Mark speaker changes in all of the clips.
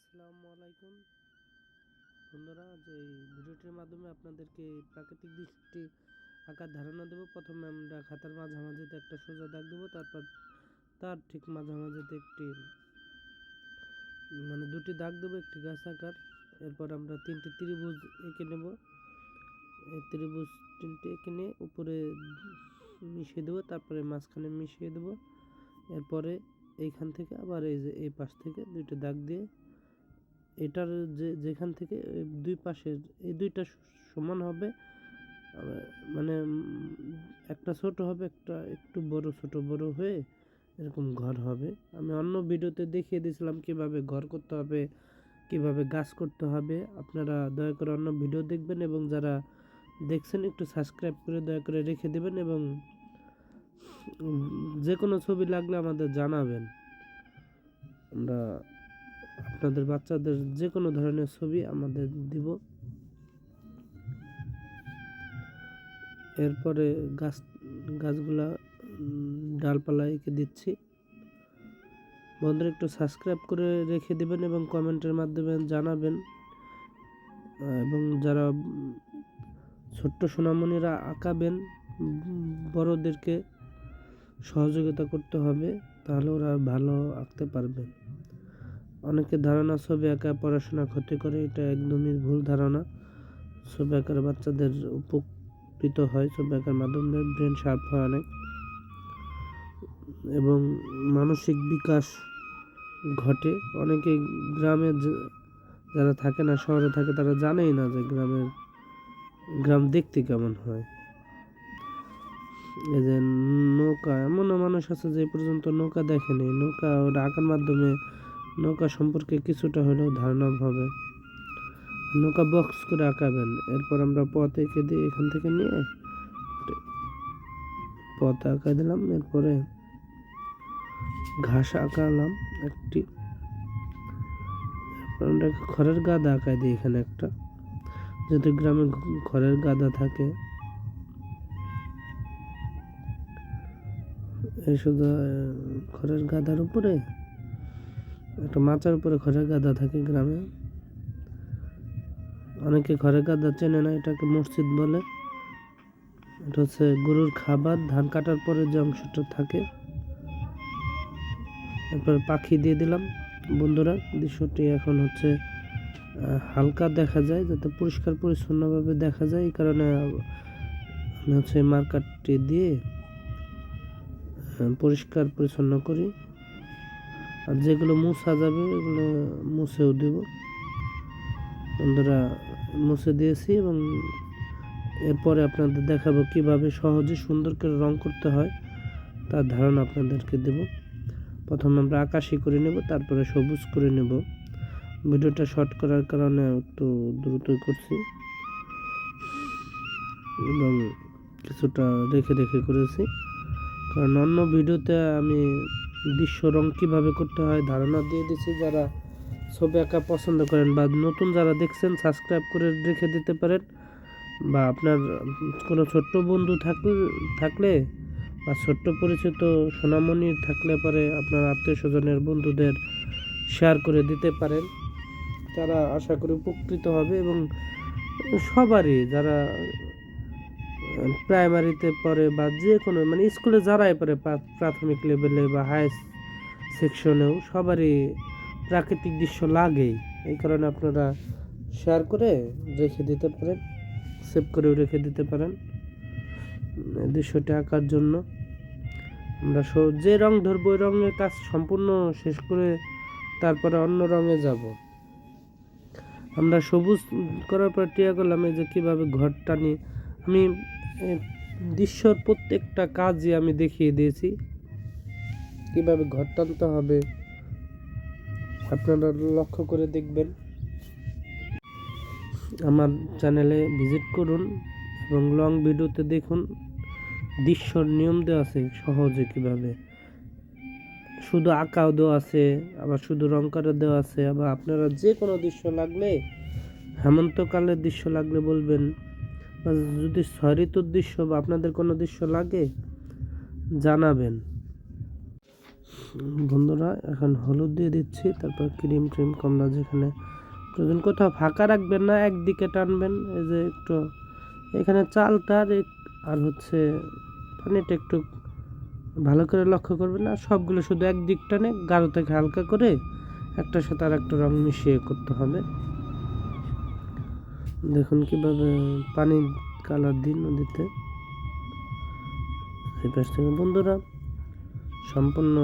Speaker 1: আসসালামু আলাইকুম। বন্ধুরা যে ভিডিওটির মাধ্যমে আপনাদেরকে প্রাকৃতিক দৃশ্যটি আঁকার ধারণা দেবো। প্রথমে আমরা খাতার মাঝামাঝিতে একটা সোজা দাগ দেবো, তারপর তার ঠিক মাঝামাঝিতে একটি মানে দুটি দাগ দেবো, একটি গাছ আঁকার। এরপর আমরা তিনটি ত্রিভুজ এঁকে নেব। ত্রিভুজ তিনটি এঁকে নিয়ে উপরে মিশিয়ে দেবো, তারপরে মাঝখানে মিশিয়ে দেবো। এরপরে এইখান থেকে আবার এই যে এই পাশ থেকে দুইটা দাগ দিয়ে এটার যে, যেখান থেকে দুই পাশের, এই দুইটা সমান হবে মানে একটা ছোট হবে, একটা একটু বড়, ছোট বড় হয়ে এরকম ঘর হবে। আমি অন্য ভিডিওতে দেখিয়ে দিয়েছিলাম কীভাবে ঘর করতে হবে, কীভাবে গাছ করতে হবে। আপনারা দয়া করে অন্য ভিডিও দেখবেন এবং যারা দেখছেন একটু সাবস্ক্রাইব করে দয়া করে রেখে দেবেন এবং যে কোনো ছবি লাগলে আমাদের জানাবেন। আমরা আপনাদের বাচ্চাদের যে কোনো ধরনের ছবি আমাদের দিব। এরপরে গাছ, গাছগুলা ডালপালা এঁকে দিচ্ছি। বন্ধুরা একটু সাবস্ক্রাইব করে রেখে দেবেন এবং কমেন্টের মাধ্যমে জানাবেন। এবং যারা ছোট্ট সোনামণিরা আঁকাবেন বড়দেরকে সহযোগিতা করতে হবে, তাহলে ওরা ভালো আঁকতে পারবে অনেকে ধারণা, ছবি আঁকা পড়াশোনা ক্ষতি করে, এটা একদমই ভুল ধারণা। ছবি আঁকার বাচ্চাদের উপকৃত হয়, ছবি আঁকার মাধ্যমে ব্রেন শার্প হয় অনেক। এবং মানসিক বিকাশ ঘটে। অনেকে গ্রামে যারা থাকে না, শহরে থাকে, তারা জানেই না যে গ্রামের, গ্রাম দেখতে কেমন হয়। এই যে নৌকা, এমনও মানুষ আছে যে পর্যন্ত নৌকা দেখেনি। নৌকা ওটা আঁকার মাধ্যমে নৌকা সম্পর্কে কিছুটা হলেও ধারণা হবে। নৌকা বক্স করে আঁকাবেন। এরপর আমরা পথ এঁকে দিয়ে এখান থেকে নিয়ে পথ আঁকা দিলাম। এরপরে ঘাস আঁকালাম একটি। আমরা খড়ের গাদা আঁকাই দিই এখানে একটা। যদি গ্রামে খড়ের গাদা থাকে। এই শুধু খড়ের গাদার উপরে একটা মাচার উপরে খড়ের গাদা থাকে গ্রামে। অনেকে খড়ের গাদা চেনে না, এটাকে মসজিদ বলে। এটা হচ্ছে গরুর খাবার, ধান কাটার পরে যে অংশটা থাকে। এরপর পাখি দিয়ে দিলাম। বন্ধুরা, দৃশ্যটি এখন হচ্ছে হালকা দেখা যায়, যাতে পরিষ্কার পরিচ্ছন্নভাবে দেখা যায়। এই কারণে আমি হচ্ছে মার্কারটি দিয়ে পরিষ্কার পরিচ্ছন্ন করি। আর যেগুলো মুছা যাবে, এগুলো মুছেও দেব। বন্ধুরা, মুছে দিয়েছি এবং এরপরে আপনাদের দেখাবো কীভাবে সহজে সুন্দর করে রং করতে হয়, তার ধারণা আপনাদেরকে দেব। প্রথমে আমরা আকাশি করে নেব, তারপরে সবুজ করে নেব। ভিডিওটা শর্ট করার কারণে একটু দ্রুতই করছি। এবং কিছুটা রেখে রেখে করেছি। কারণ অন্য ভিডিওতে আমি দৃশ্য রং কীভাবে করতে হয়, ধারণা দিয়ে দিচ্ছি যারা ছবি আঁকা পছন্দ করেন বা নতুন যারা দেখছেন সাবস্ক্রাইব করে রেখে দিতে পারেন। বা আপনার কোনো ছোট্ট বন্ধু থাকলে থাকলে বা ছোট্ট পরিচিত সোনামণি থাকলে পরে আপনার আত্মীয় স্বজনের বন্ধুদের শেয়ার করে দিতে পারেন। তারা আশা করি উপকৃত হবে এবং সবারই, যারা প্রাইমারিতে পড়ে বা যে কোনো মানে স্কুলে যারাই পড়ে, প্রা- প্রাথমিক লেভেলে বা হাই সেকশনেও সবারই প্রাকৃতিক দৃশ্য লাগেই। এই কারণে আপনারা শেয়ার করে রেখে দিতে পারেন সেভ করেও রেখে দিতে পারেন। দৃশ্যটি আঁকার জন্য আমরা যে রং ধরবো, ওই রঙের কাজ সম্পূর্ণ শেষ করে তারপরে অন্য রঙে যাব। আমরা সবুজ করার পর টিয়া করলাম, এই যে কীভাবে ঘর টানি আমি দৃশ্যর প্রত্যেকটা কাজই আমি দেখিয়ে দিয়েছি। কীভাবে ঘর টানতে হবে, আপনারা লক্ষ্য করে দেখবেন। আমার চ্যানেলে ভিজিট করুন এবং লং ভিডিওতে দেখুন। দৃশ্যর নিয়ম দেওয়া আছে সহজে কীভাবে। শুধু আঁকাও দেওয়া আছে, আবার শুধু রং করা দেওয়া আছে, আবার আপনারা যে কোনো দৃশ্য লাগলে, হেমন্তকালের দৃশ্য লাগলে বলবেন যদি ছয় ঋতুর দৃশ্য বা আপনাদের কোনো দৃশ্য লাগে, জানাবেন। বন্ধুরা, এখন হলুদ দিয়ে দিচ্ছি, তারপর ক্রিম ট্রিম কমলা যেখানে প্রয়োজন। কোথাও ফাঁকা রাখবেন না, একদিকে টানবেন, এই যে একটু এখানে চালটা আর আর হচ্ছে পানিটা একটু ভালো করে লক্ষ্য করবেন আর সবগুলো শুধু একদিক টানে, গাঢ় থেকে হালকা করে একটার সাথে আর একটা রং মিশিয়ে করতে হবে। দেখুন কীভাবে পানি কালার দিন নদীতে। এই পাশ থেকে বন্ধুরা, সম্পূর্ণ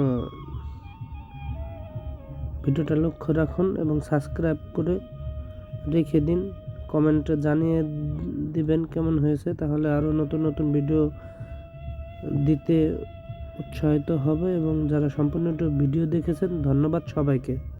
Speaker 1: ভিডিওটা লক্ষ্য রাখুন এবং সাবস্ক্রাইব করে রেখে দিন। কমেন্টে জানিয়ে দিবেন কেমন হয়েছে, তাহলে আরও নতুন নতুন ভিডিও দিতে উৎসাহিত হবে। এবং যারা সম্পূর্ণ ভিডিও দেখেছেন, ধন্যবাদ সবাইকে।